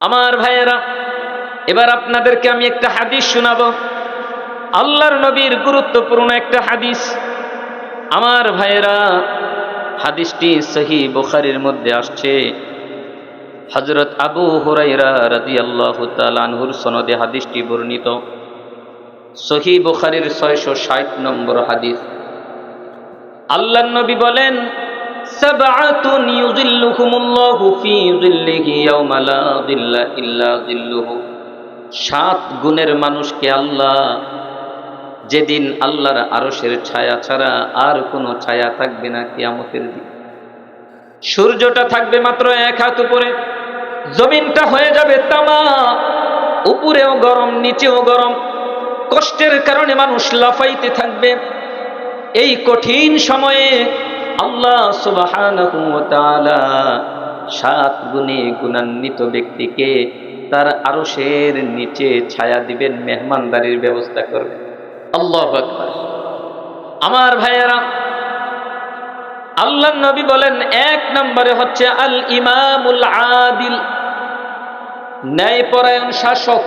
আমার ভাইয়েরা, এবার আপনাদেরকে আমি একটা হাদিস শোনাবো। আল্লাহর নবীর গুরুত্বপূর্ণ একটা হাদিস। আমার ভাইয়েরা, হাদিসটি সহি বুখারির মধ্যে আসছে। হজরত আবু হুরাইরা রাজি আল্লাহ তালানহুর সনদে হাদিসটি বর্ণিত। সহি বুখারির ছয়শো ষাট নম্বর হাদিস। আল্লাহ নবী বলেন সাবআতুন ইউযিল্লুহুমুল্লাহু ফি যিল্লিহি ইয়াওমা লা যিল্লা ইল্লা যিল্লুহু। সাত গুণের মানুষকে আল্লাহ যেদিন আল্লাহর আরশের ছায়া ছাড়া আর কোনো ছায়া থাকবে না কিয়ামতের দিন। সূর্যটা থাকবে মাত্র এক হাত উপরে, জমিনটা হয়ে যাবে তামা, উপরেও গরম, নিচেও গরম। কষ্টের কারণে মানুষ লাফাইতে থাকবে। এই কঠিন সময়ে আল্লাহ সাত গুণে গুণান্বিত ব্যক্তিকে তার আরশের নিচে ছায়া দিবেন, মেহমানদারির ব্যবস্থা করবেন। আল্লাহ আমার ভাইয়েরা আল্লাহ নবী বলেন, এক নম্বরে হচ্ছে আল ইমামুল আদিল, ন্যায়পরায়ণ শাসক।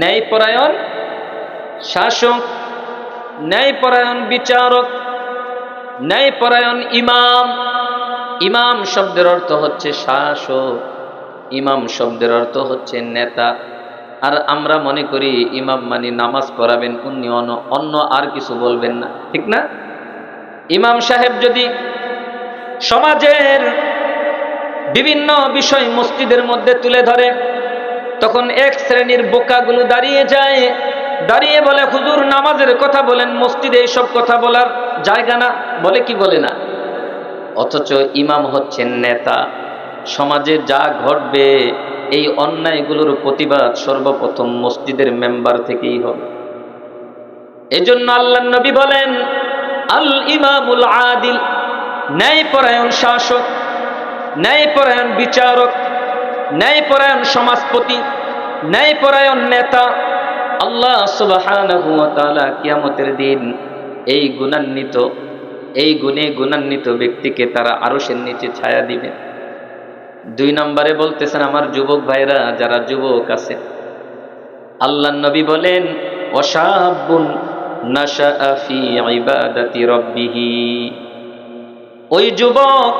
ন্যায়পরায়ণ শাসক, ন্যায়পরায়ণ বিচারক ন্যায়পরায়ণ ইমাম। ইমাম শব্দের অর্থ হচ্ছে শাসক। ইমাম শব্দের অর্থ হচ্ছে নেতা। আর আমরা মনে করি ইমাম মানে নামাজ পড়াবেন, উনি অন্য অন্য আর কিছু বলবেন না। ঠিক না? ইমাম সাহেব যদি সমাজের বিভিন্ন বিষয় মসজিদের মধ্যে তুলে ধরে, তখন এক শ্রেণির বোকাগুলো দাঁড়িয়ে যায়। দাঁড়িয়ে বলে, হুজুর, নামাজের কথা বলেন, মসজিদে এইসব কথা বলার জায়গা না? বলে, কি বলে না? অথচ ইমাম হচ্ছেন নেতা। সমাজে যা ঘটবে, এই অন্যায়গুলোর প্রতিবাদ সর্বপ্রথম মসজিদের মেম্বার থেকেই হবে। এজন্য আল্লাহ নবী বলেন, আল ইমামুল আদিল, ন্যায়পরায়ণ শাসক, ন্যায়পরায়ণ বিচারক, ন্যায়পরায়ণ সমাজপতি, ন্যায়পরায়ণ নেতা আল্লাহ ওয়া কিয়ামতের দিন এই গুণান্বিত, এই গুণে গুণান্বিত ব্যক্তিকে তারা আরশের নিচে ছায়া দিবেন দুই নম্বরে বলতেছেন, আমার যুবক ভাইরা, যারা যুবক আছে আল্লাহ নবী বলেন ওই যুবক,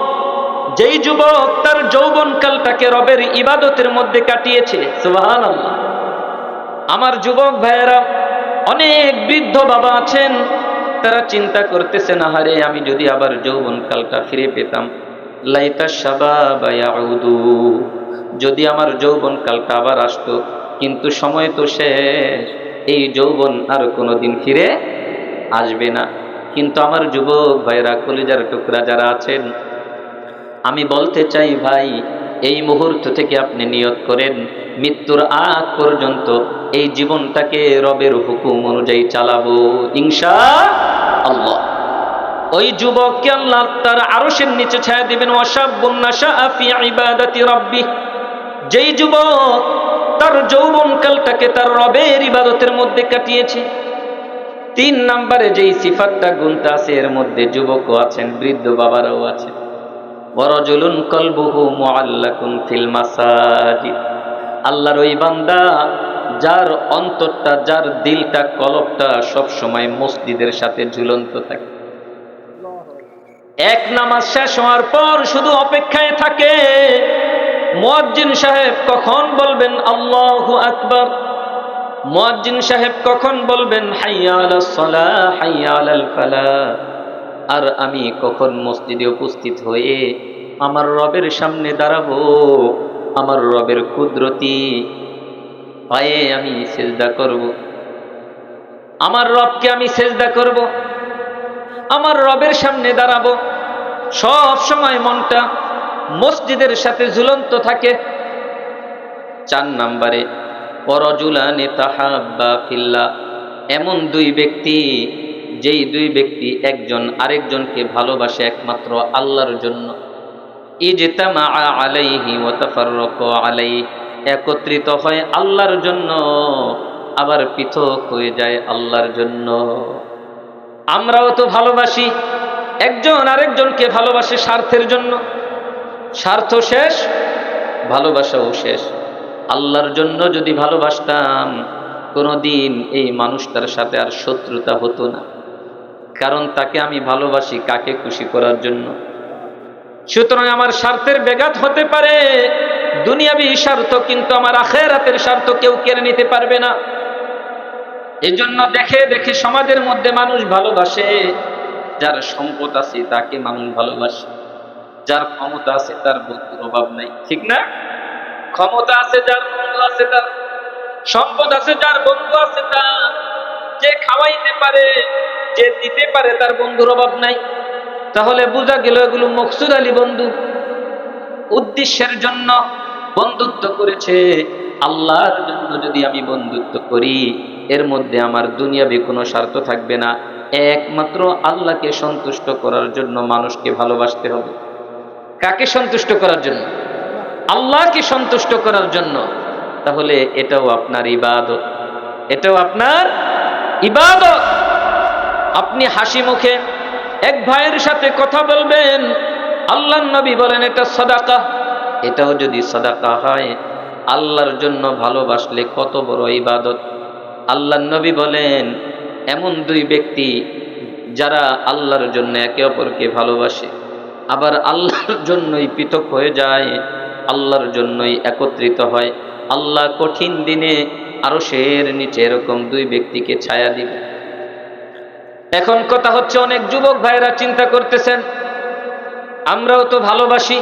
যেই যুবক তার যৌবনকালটাকে রবের ইবাদতের মধ্যে কাটিয়েছে, সুবহানাল্লাহ। আমার যুবক ভাইয়েরা, অনেক বৃদ্ধ বাবা আছেন, তারা চিন্তা করতেছেন আহারে আমি যদি আবার যৌবনকালটা ফিরে পেতাম। লাইতা সাবাবা ইয়াউদু, যদি আমার যৌবনকালটা আবার আসতো, কিন্তু সময় তো শেষ, এই যৌবন আর কোনোদিন ফিরে আসবে না। কিন্তু আমার যুবক ভাইরা কলিজার টুকরা যারা আছেন, আমি বলতে চাই, ভাই, এই মুহূর্ত থেকে আপনি নিয়ত করেন। মৃত্যুর আগ পর্যন্ত এই জীবনটাকে রবের হুকুম অনুযায়ী চালাবো, ইনশা আল্লাহ। ওই যুবককে আল্লাহ তার আরশের নিচে ছায়া দিবেন রাব্বি। যেই যুবক তার যৌবনকালটাকে তার রবের ইবাদতের মধ্যে কাটিয়েছে। তিন নম্বরে যেই সিফাতটা গুণটা আছে, এর মধ্যে যুবকও আছেন, বৃদ্ধ বাবারাও আছেন। ওয়ারাজুলুন কলবুহু মুআল্লাকুন ফিল মাসাজিদ। আল্লাহর ওই বান্দা, যার অন্তরটা, যার দিলটা কলবটা সব সময় মসজিদের সাথে ঝুলন্ত থাকে। এক নামাজ শেষ হওয়ার পর শুধু অপেক্ষায় থাকে। মুয়াজ্জিন সাহেব কখন বলবেন, আল্লাহু আকবার মুয়াজ্জিন সাহেব কখন বলবেন, হাইয়া আলাস সালাহ, হাইয়া আলাল আর আমি কখন মসজিদে উপস্থিত হয়ে আমার রবের সামনে দাঁড়াবো? আমার রবের কুদরতি পায়ে আমি সেজদা করব। আমার রবকে আমি সেজদা করব। আমার রবের সামনে দাঁড়াবো। সব সময় মনটা মসজিদের সাথে ঝুলন্ত থাকে। চার নাম্বারে, পরজুলানে তাহাব্বা ফিল্লা। এমন দুই ব্যক্তি, যেই দুই ব্যক্তি একজন আরেকজনকে ভালোবাসে একমাত্র আল্লাহর জন্য। ইজতামা আলাইহি ওয়া তাফাররাকু আলাইহি। একত্রিত হয় আল্লাহর জন্য, আবার পৃথক হয়ে যায় আল্লাহর জন্য। আমরাও তো ভালোবাসি, একজন আরেকজনকে ভালোবাসে স্বার্থের জন্য। স্বার্থ শেষ, ভালোবাসাও শেষ। আল্লাহর জন্য যদি ভালোবাসতাম, কোনোদিন এই মানুষটার সাথে আর শত্রুতা হতো না। কারণ তাকে আমি ভালোবাসি কাকে খুশি করার জন্য? সুতরাং আমার স্বার্থের বেঘাত হতে পারে। দুনিয়াবি স্বার্থ কিন্তু আমার আখেরাতের স্বার্থ কেউ কেড়ে নিতে পারবে না। এজন্য দেখে দেখে সমাজের মধ্যে মানুষ ভালোবাসে। যার সম্পদ আছে তাকে মানুষ ভালোবাসে। যার ক্ষমতা আছে তার বন্ধুর অভাব নাই। ঠিক না? ক্ষমতা আছে যার বন্ধু আছে তার সম্পদ আছে যার বন্ধু আছে তার। যে খাওয়াইতে পারে, যে দিতে পারে তার বন্ধুর অভাব নাই। তাহলে বোঝা গেল এগুলো মকসুদ আলী বন্ধু। উদ্দেশ্যের জন্য বন্ধুত্ব করেছে। আল্লাহর জন্য যদি আমি বন্ধুত্ব করি, এর মধ্যে আমার দুনিয়াবি কোনো স্বার্থ থাকবে না। একমাত্র আল্লাহকে সন্তুষ্ট করার জন্য মানুষকে ভালোবাসতে হবে। কাকে সন্তুষ্ট করার জন্য? আল্লাহকে সন্তুষ্ট করার জন্য। তাহলে এটাও আপনার ইবাদত। এটাও আপনার ইবাদত। আপনি হাসি মুখে এক ভাইয়ের সাথে কথা বলবেন আল্লাহ নবী বলেন, এটা সদাকা। এটাও যদি সদাকা হয়, আল্লাহর জন্য ভালোবাসলে কত বড় ইবাদত। আল্লাহ নবী বলেন, এমন দুই ব্যক্তি যারা আল্লাহর জন্য একে অপরকে ভালোবাসে, আবার আল্লাহর জন্যই পৃথক হয়ে যায়, আল্লাহর জন্যই একত্রিত হয়। আল্লাহ কঠিন দিনে আরও সের নিচে এরকম দুই ব্যক্তিকে ছায়া দিবে। এখন কথা হচ্ছে অনেক যুবক ভাইরা চিন্তা করতেছেন, আমরাও তো ভালোবাসি,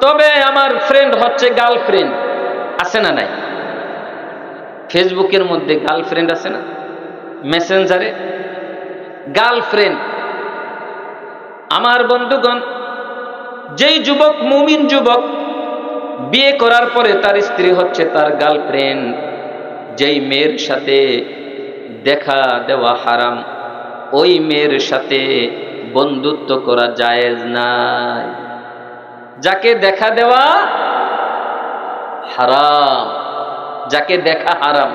তবে আমার ফ্রেন্ড হচ্ছে গার্লফ্রেন্ড আছে না নাই? ফেসবুকের মধ্যে গার্লফ্রেন্ড আছে না? মেসেঞ্জারে গার্লফ্রেন্ড আমার বন্ধুগণ, যেই যুবক, মুমিন যুবক, বিয়ে করার পরে তার স্ত্রী হচ্ছে তার গার্লফ্রেন্ড যেই মেয়ের সাথে দেখা দেওয়া হারাম। ওই মেয়ের সাথে বন্ধুত্ব করা জায়েজ নাই। যাকে দেখা দেওয়া হারাম, যাকে দেখা হারাম,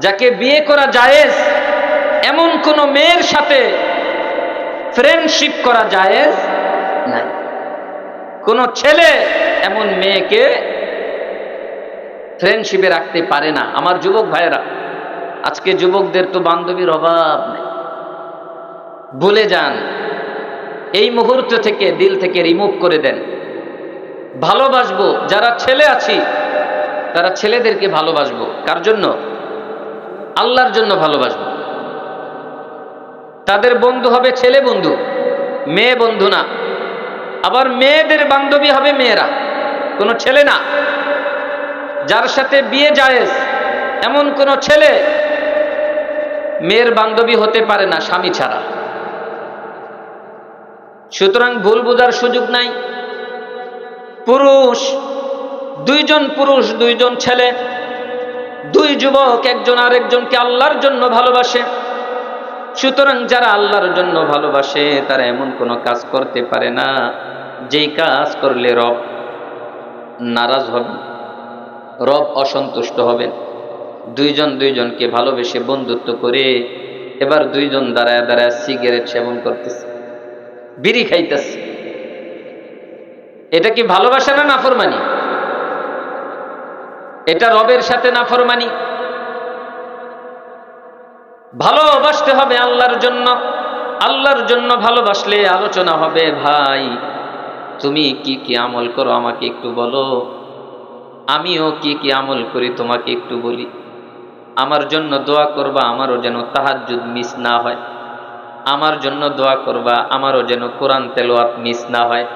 যাকে বিয়ে করা জায়েজ, এমন কোন মেয়ের সাথে ফ্রেন্ডশিপ করা জায়েজ নাই। কোন ছেলে এমন মেয়েকে ফ্রেন্ডশিপে রাখতে পারে না। আমার যুবক ভাইয়েরা, আজকে যুবকদের তো বান্ধবীর অভাব নেই। ভুলে যান। এই মুহূর্ত থেকে দিল থেকে রিমুভ করে দেন। ভালোবাসবো, যারা ছেলে আছি, তারা ছেলেদেরকে ভালোবাসবো। কার জন্য? আল্লাহর জন্য ভালোবাসবো। তাদের বন্ধু হবে ছেলে বন্ধু, মেয়ে বন্ধু না। আবার মেয়েদের বান্ধবী হবে মেয়েরা। কোনো ছেলে না। যার সাথে বিয়ে জায়েজ, এমন কোনো ছেলে মেয়ের বান্ধবী হতে পারে না, স্বামী ছাড়া। সুতরাং ভুল বোঝার সুযোগ নাই। পুরুষ, দুইজন পুরুষ, দুইজন ছেলে, দুই যুবক, একজন আরেকজনকে আল্লাহর জন্য ভালোবাসে। সুতরাং যারা আল্লাহর জন্য ভালোবাসে, তারা এমন কোনো কাজ করতে পারে না। যেই কাজ করলে রব নারাজ হবে রব অসন্তুষ্ট হবেন। দুইজন দুইজনকে ভালোবেসে বন্ধুত্ব করে, এবার দুইজন দাঁড়ায় দাঁড়ায় সিগারেট সেবন করতেছে। বিড়ি খাইতেছে। এটা কি ভালোবাসা না নাফরমানি? এটা রবের সাথে নাফরমানি। ভালোবাসতে হবে আল্লাহর জন্য। আল্লাহর জন্য ভালোবাসলে আলোচনা হবে, ভাই, তুমি কি কি আমল করো আমাকে একটু বলো। আমিও কি কি আমল করি তোমাকে একটু বলি। আমার জন্য দোয়া করবা, আমারও যেন তাহাজুদ মিস না হয়। আমার জন্য দোয়া করবা, আমারও যেন কোরআন তেলোয়াত মিস না হয়।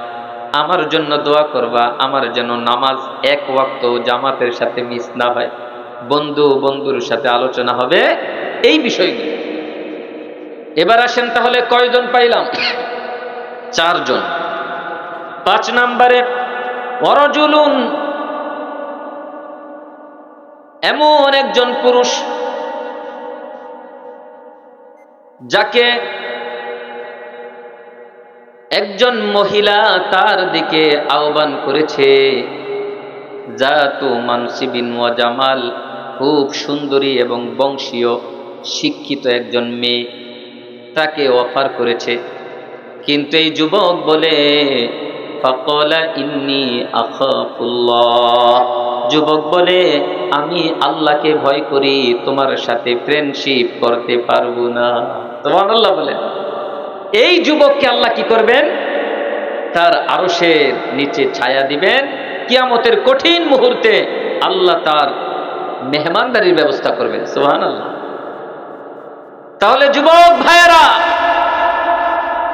আমার জন্য দোয়া করবা, আমার যেন নামাজ এক ওয়াক্ত জামাতের সাথে মিস না হয়। বন্ধু বন্ধুর সাথে আলোচনা হবে এই বিষয়গুলো। এবার আসেন তাহলে কয়জন পাইলাম? চারজন। পাঁচ নাম্বারে, অরজুলুন, এমন একজন পুরুষ যাকে একজন মহিলা তার দিকে আহ্বান করেছে। যা তো মানসিবিন জামাল খুব সুন্দরী এবং বংশীয়, শিক্ষিত একজন মেয়ে তাকে অফার করেছে। কিন্তু এই যুবক বলে, ফাকলা ইন্নি আখাফুল্লাহ। যুবক বলে আমি আল্লাহকে ভয় করি, তোমার সাথে ফ্রেন্ডশিপ করতে পারব না। তোমার আল্লাহ বলেন। এই যুবককে আল্লাহ কি করবেন? তার আরশের নিচে ছায়া দিবেন। কিয়ামতের কঠিন মুহূর্তে আল্লাহ তার মেহমানদারির ব্যবস্থা করবেন। সোহান আল্লাহ তাহলে যুবক ভাইয়েরা,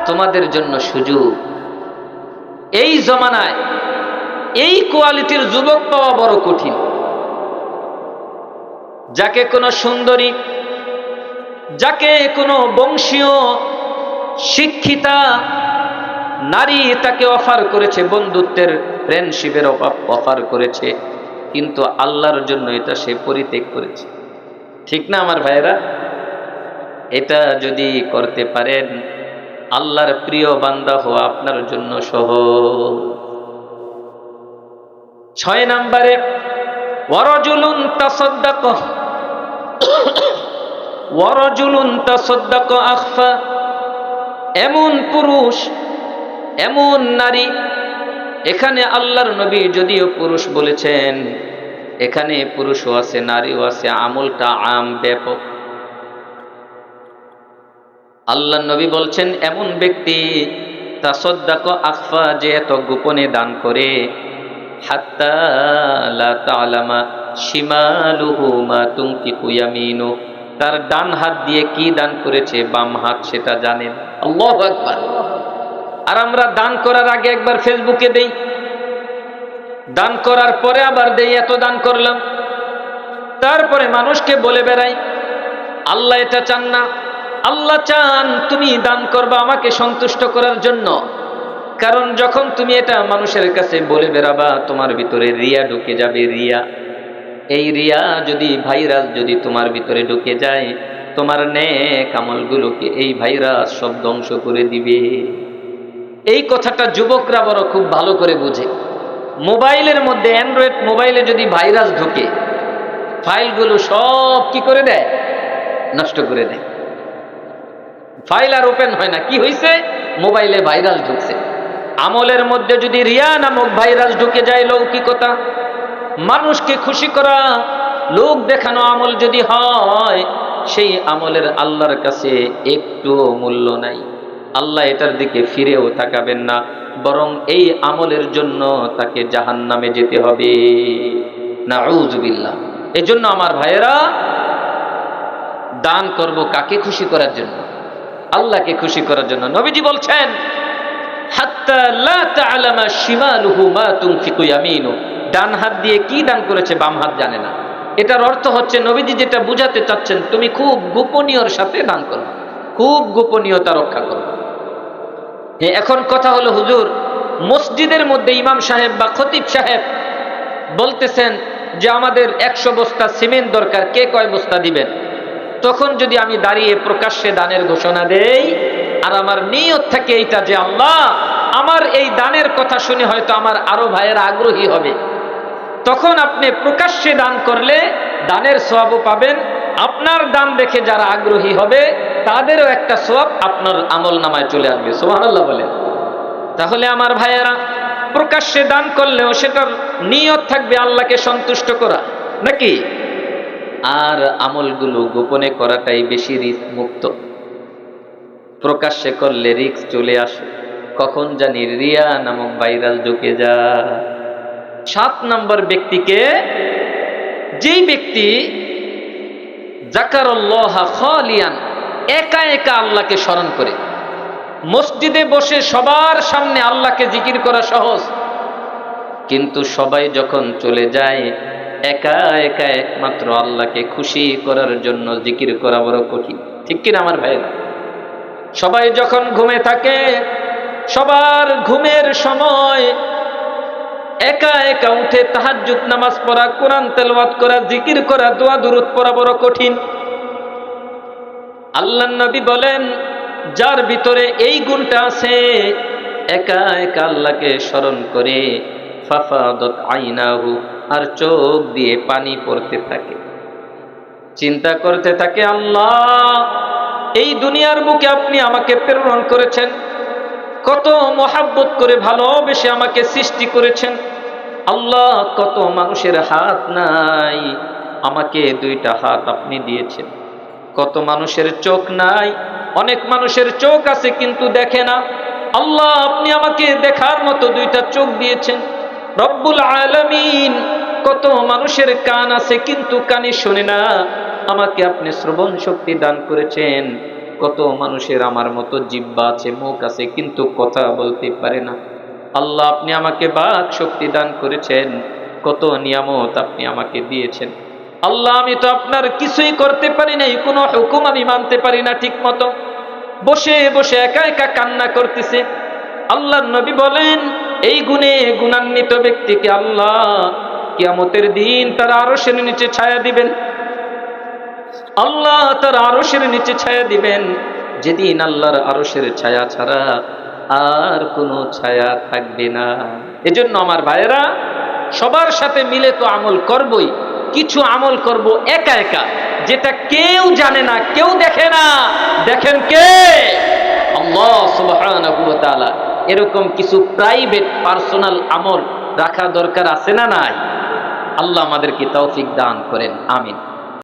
তোমাদের জন্য সুযোগ। এই জমানায় এই কোয়ালিটির যুবক পাওয়া বড় কঠিন। যাকে কোনো সুন্দরী, যাকে কোনো বংশীয় শিক্ষিতা নারী তাকে অফার করেছে, বন্ধুত্বের ফ্রেন্ডশিপের অফার করেছে, কিন্তু আল্লাহর জন্য এটা সে পরিত্যাগ করেছে। ঠিক না আমার ভাইরা এটা যদি করতে পারেন, আল্লাহর প্রিয় বান্দা হওয়া আপনার জন্য সহজ। ছয় নম্বরে ওয়ারজুলুন তাসাদ্দাক এমন পুরুষ, এমন নারী, এখানে আল্লাহর নবী যদিও পুরুষ বলেছেন, এখানে পুরুষও আছে, নারীও আছে, আমলটা আম, ব্যাপক। আল্লাহ নবী বলছেন, এমন ব্যক্তি তাসদ্দাক আখফা যে এত গোপনে দান করে তার ডান হাত দিয়ে কি দান করেছে, বাম হাত সেটা জানেন। আর আমরা দান করার আগে একবার ফেসবুকে দেই। দান করার পরে আবার দেই, এত দান করলাম। তারপরে মানুষকে বলে বেড়াই, আল্লাহ এটা চান না। আল্লাহ চান তুমি দান করবা আমাকে সন্তুষ্ট করার জন্য। কারণ যখন তুমি এটা মানুষের কাছে বলে বেড়াবা, তোমার ভিতরে রিয়া ঢুকে যাবে, রিয়া। এই রিয়া যদি ভাইরাস যদি তোমার ভিতরে ঢুকে যায়, তোমার নেক আমলগুলোকে এই ভাইরাস সব ধ্বংস করে দিবে। এই কথাটা যুবকরা বড় খুব ভালো করে বুঝে। মোবাইলের মধ্যে, অ্যান্ড্রয়েড মোবাইলে যদি ভাইরাস ঢুকে, ফাইলগুলো সব কি করে দেয়? নষ্ট করে দেয়। ফাইল আর ওপেন হয় না। কি হয়েছে মোবাইলে ভাইরাস ঢুকছে। আমলের মধ্যে যদি রিয়া নামক ভাইরাস ঢুকে যায় লৌকিকতা, মানুষকে খুশি করা, লোক দেখানো আমল যদি হয়, সেই আমলের আল্লাহর কাছে একটুও মূল্য নাই। আল্লাহ এটার দিকে ফিরেও তাকাবেন না, বরং এই আমলের জন্য তাকে জাহান নামে যেতে হবে। না উজবিল্লা এই জন্য আমার ভাইয়েরা, দান করব কাকে খুশি করার জন্য? আল্লাহকে খুশি করার জন্য। নবীজি বলছেন ডান হাত দিয়ে কি দান করেছে বাম হাত জানে না। এটার অর্থ হচ্ছে নবীজি যেটা বুঝাতে চাচ্ছেন, তুমি খুব গোপনীয়র সাথে দান করো, খুব গোপনীয়তা রক্ষা করো। এখন কথা হলো হুজুর, মসজিদের মধ্যে ইমাম সাহেব বা খতিব সাহেব বলতেছেন যে আমাদের একশো বস্তা সিমেন্ট দরকার, কে কয় বস্তা দিবেন? তখন যদি আমি দাঁড়িয়ে প্রকাশ্যে দানের ঘোষণা দেই আর আমার নিয়ত থাকে এইটা যে আল্লাহ, আমার এই দানের কথা শুনে হয়তো আমার আরও ভাইয়েরা আগ্রহী হবে। তখন আপনি প্রকাশ্যে দান করলে দানের সোয়াবও পাবেন। আপনার দান দেখে যারা আগ্রহী হবে, তাদেরও একটা সোয়াব আপনার আমল নামায় চলে আসবে। সোহান আল্লাহ বলে। তাহলে আমার ভাইয়েরা, প্রকাশ্যে দান করলেও সেটার নিয়ত থাকবে আল্লাহকে সন্তুষ্ট করা, নাকি? আর আমলগুলো গোপনে করাটাই বেশি রিস্ক মুক্ত। প্রকাশ্যে করলে রিক্স চলে আসে। কখন জানি রিয়া নামক ভাইরাল ঢুকে যা সাত নম্বর ব্যক্তিকে যেই ব্যক্তি জাকারল্লাহা খালিয়ান, একা একা আল্লাহকে স্মরণ করে। মসজিদে বসে সবার সামনে আল্লাহকে জিকির করা সহজ। কিন্তু সবাই যখন চলে যায়, একা একা একমাত্র আল্লাহকে খুশি করার জন্য জিকির করা বড় কঠিন। ঠিক কিনা আমার ভাইরা সবাই যখন ঘুমে থাকে, সবার ঘুমের সময় একা একা উঠে তাহাজ্জুদ নামাজ পড়া, কোরআন তেলওয়াত করা, জিকির করা, দোয়া দুরুদ পড়া বড় কঠিন। আল্লাহ নবী বলেন, যার ভিতরে এই গুণটা আছে, একা একা আল্লাহকে স্মরণ করে ফাফাদত আইনাহু আর চোখ দিয়ে পানি পড়তে থাকে। চিন্তা করতে থাকে, আল্লাহ এই দুনিয়ার বুকে আপনি আমাকে প্রেরণ করেছেন। কত মহাব্বত করে ভালোবেসে আমাকে সৃষ্টি করেছেন। আল্লাহ, কত মানুষের হাত নাই, আমাকে দুইটা হাত আপনি দিয়েছেন। কত মানুষের চোখ নাই, অনেক মানুষের চোখ আছে কিন্তু দেখে না। আল্লাহ, আপনি আমাকে দেখার মতো দুইটা চোখ দিয়েছেন। রব্বুল আলমিন, কত মানুষের কান আছে কিন্তু কানে শোনে না। আমাকে আপনি শ্রবণ শক্তি দান করেছেন। কত মানুষের আমার মতো জিব্বা আছে, মুখ আছে, কিন্তু কথা বলতে পারে না। আল্লাহ, আপনি আমাকে বাক শক্তি দান করেছেন। কত নিয়ামত আপনি আমাকে দিয়েছেন। আল্লাহ, আমি তো আপনার কিছুই করতে পারি নাই, কোনো হুকুম আমি মানতে পারি না ঠিক মতো বসে বসে একা একা কান্না করতেছে। আল্লাহ নবী বলেন, এই গুণে গুণান্বিত ব্যক্তিকে আল্লাহ কিয়ামতের দিন তার আরশের নিচে ছায়া দিবেন। আল্লাহ তার আরশের নিচে ছায়া দিবেন। যেদিন আল্লাহর আরশের ছায়া ছাড়া আর কোনো ছায়া থাকবে না। এজন্য আমার ভাইয়েরা, সবার সাথে মিলে তো আমল করবই। কিছু আমল করব একা একা। যেটা কেউ জানে না, কেউ দেখে না। দেখেন কে? এরকম কিছু প্রাইভেট, পার্সোনাল আমল রাখা দরকার আছে না নাই? আল্লাহ আমাদেরকে তৌফিক দান করেন, আমিন।